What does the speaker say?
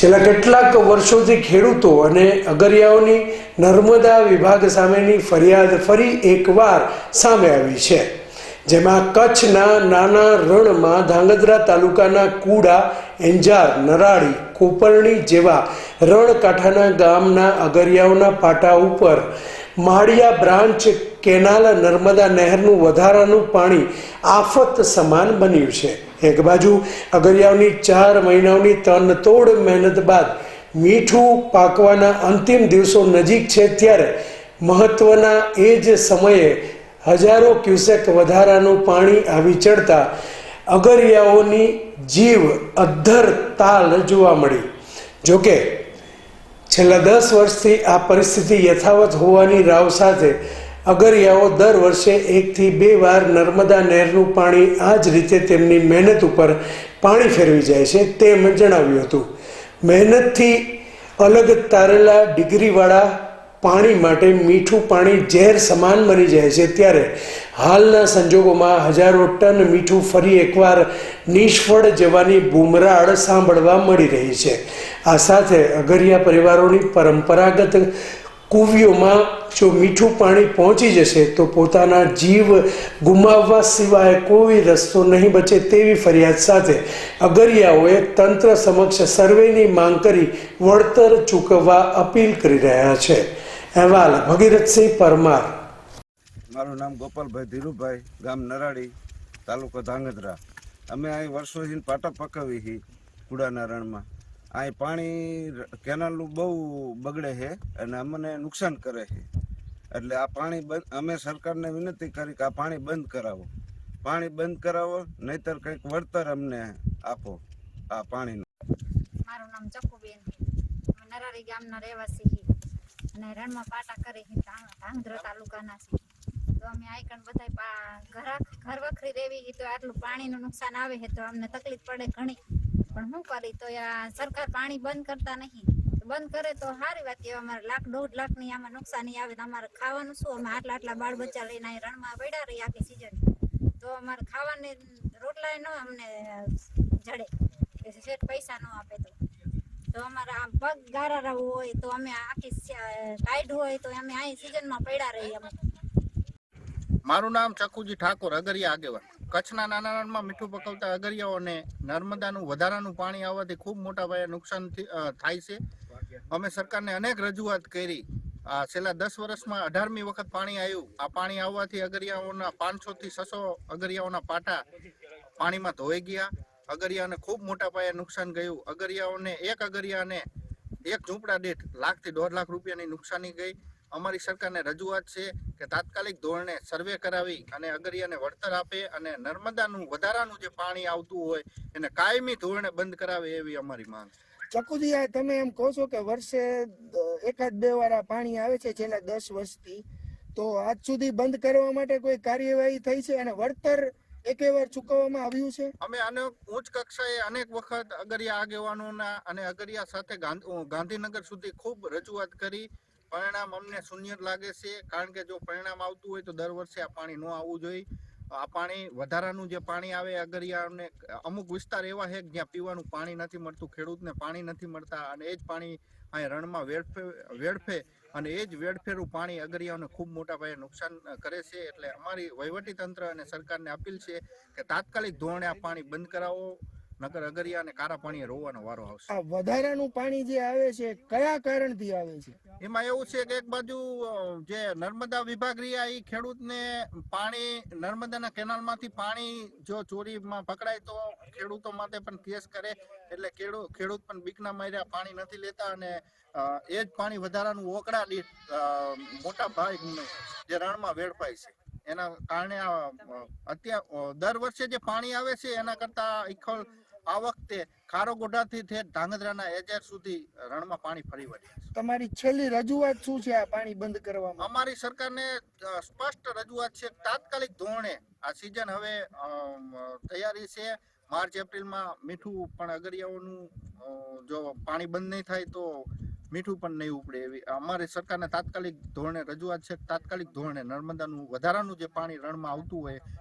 છેલ્લા કેટલાક વર્ષોથી ખેડૂતો અને અગરિયાઓની નર્મદા વિભાગ સામેની ફરિયાદ ફરી એકવાર સામે આવી છે. જેમાં કચ્છના નાના રણમાં ધાંગધ્રા તાલુકાના કુડા, એંજાર, નરાળી, કોપરણી જેવા રણકાંઠાના ગામના અગરિયાઓના પાટા ઉપર માળિયા બ્રાન્ચ કેનાલ નર્મદા નહેરનું વધારાનું પાણી આફત સમાન બન્યું છે. એક બાજુ અગરિયાઓની ચાર મહિનાઓની તનતોડ મહેનત બાદ મીઠું પાકવાના અંતિમ દિવસો નજીક છે ત્યારે મહત્વના એ જ સમયે હજારો ક્યુસેક વધારાનું પાણી આવી ચડતા અગરિયાઓની જીવ અદ્ધર તાલ જોવા મળી. જોકે, છેલ્લા દસ વર્ષથી આ પરિસ્થિતિ યથાવત હોવાની રાવ સાથે અગરિયાઓ દર વર્ષે એકથી બે વાર નર્મદા નહેરનું પાણી આ જ રીતે તેમની મહેનત ઉપર પાણી ફેરવી જાય છે તેમ જણાવ્યું હતું. મહેનતથી અલગ તારેલા ડિગ્રીવાળા પાણી માટે મીઠું પાણી ઝેર સમાન બની જાય છે. ત્યારે હાલના સંજોગોમાં હજારો ટન મીઠું ફરી એકવાર નિષ્ફળ જવાની બૂમરાળ સાંભળવા મળી રહી છે. આ સાથે અગરિયા પરિવારોની પરંપરાગત કુવીઓમાં જો મીઠું પાણી પહોંચી જશે, તો પોતાના જીવ ગુમાવવા સિવાય કોઈ રસ્તો નહીં બચે તેવી ફરિયાદ સાથે અગરિયાઓએ તંત્ર સમક્ષ સર્વેની માંગ કરી વળતર ચૂકવવા અપીલ કરી રહ્યા છે. અહેવાલ, ભગીરથસિંહ પરમાર. મારું નામ ગોપાલભાઈ ધીરુભાઈ, ગામ નરાડી તાલુકો ધાંગધ્રા. અમે અહીં વર્ષોથી પાટા પકાવી હી કુડાના રણમાં. અહીં પાણી, કેનાલનું બહુ બગડે છે અને અમને નુકસાન કરે છે એટલે આ પાણી બંધ, અમે સરકારને વિનંતી કરી કે આ પાણી બંધ કરાવો. પાણી બંધ કરાવો, નહીતર કંઈક વળતર અમને આપો આ પાણીનું. મારું નામ ચકુબેન નરારી ગામના રહેવાસી અને રણમાં પાટા કરી ધાંગધ્રા તાલુકાના છે. તો અમે આઈકણ બધાય ઘર ઘર વખરી રહેવી તો આટલું પાણીનું નુકસાન આવે છે, તો અમને તકલીફ પડે ઘણી. પણ શું કરી, તો આ સરકાર પાણી બંધ કરતા નહીં. બંધ કરે તો સારી વાત કહેવાય. અમારે લાખ, દોઢ લાખની આમાં નુકસાની આવે તો અમારે ખાવાનું શું? અમે આટલા આટલા બાળ બચ્ચા લઈને અહીં રણમાં પડ્યા રહી આખી સિઝન તો અમારે ખાવાની રોટલા ન અમને જડે. શેઠ પૈસા ન આપે તો. તો અમારા પગ ગારા હોય તો અમે આખી ટાઈટ હોય તો અમે અહીં સિઝનમાં પડ્યા રહીએ અમે. મારું નામ ચકુજી ઠાકોર, અગરિયા આગેવાન. કચ્છના નાના રણમાં મીઠું પકવતા અગરિયાઓને નર્મદાનું વધારાનું પાણી આવવાથી ખૂબ મોટા પાયે નુકસાન થાય છે. અમે સરકારને અનેક રજૂઆત કરી. આ છેલ્લા દસ વર્ષમાં અઢારમી વખત પાણી આવ્યું આ પાણી આવવાથી અગરિયાઓના પાંચસો થી છસો અગરિયાઓના પાટા પાણીમાં ધોઈ ગયા. અગરિયાઓને ખૂબ મોટા પાયે નુકસાન ગયું. અગરિયાઓને એક અગરિયાને એક ઝૂંપડા દીઠ લાખથી દોઢ લાખ રૂપિયાની નુકસાની ગઈ. અમારી સરકારને રજૂઆત છે કે તાત્કાલિક ધોરણે સર્વે કરાવી અને અગરિયાને વળતર આપે અને નર્મદાનું વધારાનું જે પાણી આવતું હોય એને કાયમી ધોરણે બંધ કરાવે એવી અમારી માંગ છે. ચકુજી તમે એમ કહો છો કે વર્ષે એકાદ બે વાર પાણી આવે છે છેલ્લા દસ વર્ષથી, તો આજ સુધી બંધ કરવા માટે કોઈ કાર્યવાહી થઈ છે? અને વળતર એકે વાર ચૂકવવામાં આવ્યું છે? અમે આને, ઉચ્ચ કક્ષાએ અનેક વખત અગરિયા આગેવાનોના અને અગરિયા સાથે ગાંધીનગર સુધી ખૂબ રજૂઆત કરી. પરિણામ અમને શૂન્ય લાગે છે, કારણ કે જો પરિણામ આવતું હોય તો દર વર્ષે આ પાણી ન આવવું જોઈએ. આ પાણી, વધારાનું જે પાણી આવે, અગરિયાને, અમુક વિસ્તાર એવા છે જ્યાં પીવાનું પાણી નથી મળતું, ખેડૂતને પાણી નથી મળતા, અને એ જ પાણી અહીં રણમાં વેડફે વેડફે, અને એ જ વેડફેરું પાણી અગરિયાઓને ખૂબ મોટા પાયે નુકસાન કરે છે. એટલે અમારી વહીવટી તંત્ર અને સરકારને અપીલ છે કે તાત્કાલિક ધોરણે આ પાણી બંધ કરાવો. નગર અગરિયા અને કારા પાણી રોવાનો વારો આવશે. આ વધારાનું પાણી જે આવે છે કયા કારણથી આવે છે? એમાં એવું છે કે એક બાજુ જે નર્મદા વિભાગ રહ્યા એ ખેડૂતને પાણી નર્મદાના કેનાલમાંથી પાણી જો ચોરીમાં પકડાય તો ખેડૂતો માટે પણ કેસ કરે. એટલે ખેડૂત ખેડૂત પણ બીકના માર્યા પાણી નથી લેતા અને એ જ પાણી વધારાનું ઓકડા મોટા ભાગ જે રણમાં વેડફાય છે. એના કારણે આ અત્યાર દર વર્ષે જે પાણી આવે છે એના કરતા ઇખોલ આ વખતે ખારોગોડાથી થે ધાંગધ્રાના એજર સુધી રણમાં પાણી ફરી વળ્યા છે. તમારી છેલ્લી રજૂઆત શું છે આ પાણી બંધ કરવામાં? અમારી સરકારને સ્પષ્ટ રજૂઆત છે તાત્કાલિક ધોરણે આ સિઝન હવે તૈયારી છે. માર્ચ એપ્રિલમાં મીઠું પણ અગરિયાઓનું જો પાણી બંધ નહીં થાય તો મીઠું પણ નહીં ઉપડે એવી. અમારી સરકારને તાત્કાલિક ધોરણે રજૂઆત છે. તાત્કાલિક ધોરણે નર્મદાનું, વધારાનું જે પાણી રણમાં આવતું હોય